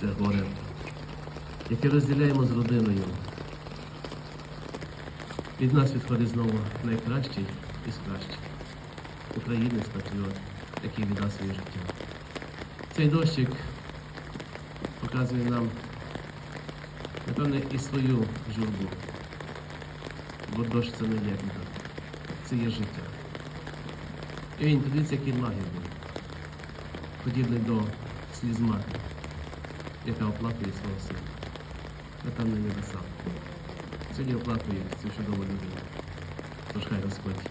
це горе, яке розділяємо з родиною. Від нас відходить знову найкращий із кращих. Українець патріот, який віддав своє життя. Цей дощик показує нам, напевне, і свою журбу. Бо дощ це не є біда, це є життя. І він, подивіться, який лагідний, подібний до сліз матері, яка оплакує свого сина. Напевне, небеса. Сьогодні оплакує цю чудову людину. Тож хай Господь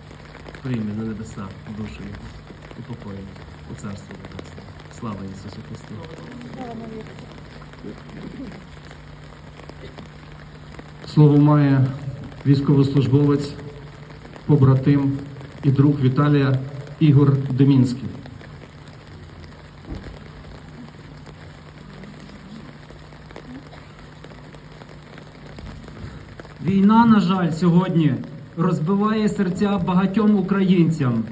прийме на небеса душу його і покоїть у царство небесне. Слава Ісусу Христу! Слово має військовослужбовець, побратим і друг Віталія Ігор Демінський. Війна, на жаль, сьогодні розбиває серця багатьом українцям,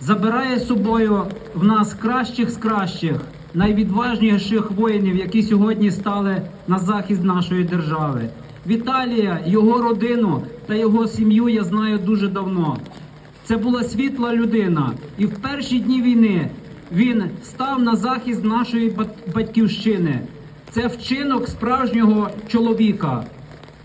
забирає з собою в нас кращих з кращих, найвідважніших воїнів, які сьогодні стали на захист нашої держави. Віталія, його родину та його сім'ю я знаю дуже давно. Це була світла людина, і в перші дні війни він став на захист нашої батьківщини. Це вчинок справжнього чоловіка.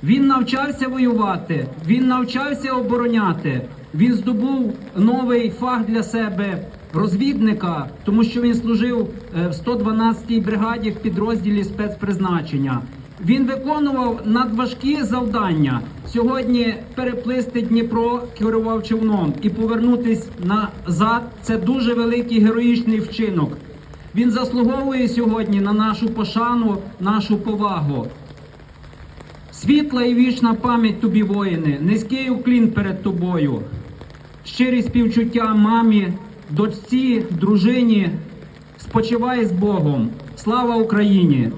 Він навчався воювати, він навчався обороняти. Він здобув новий фах для себе розвідника, тому що він служив е, в 112-й бригаді в підрозділі спецпризначення. Він виконував надважкі завдання. Сьогодні переплисти Дніпро керував човном і повернутись назад. Це дуже великий героїчний вчинок. Він заслуговує сьогодні на нашу пошану, нашу повагу. Світла і вічна пам'ять тобі, воїни, низький уклін перед тобою, щирі співчуття мамі, дочці, дружині. Спочивай з Богом. Слава Україні!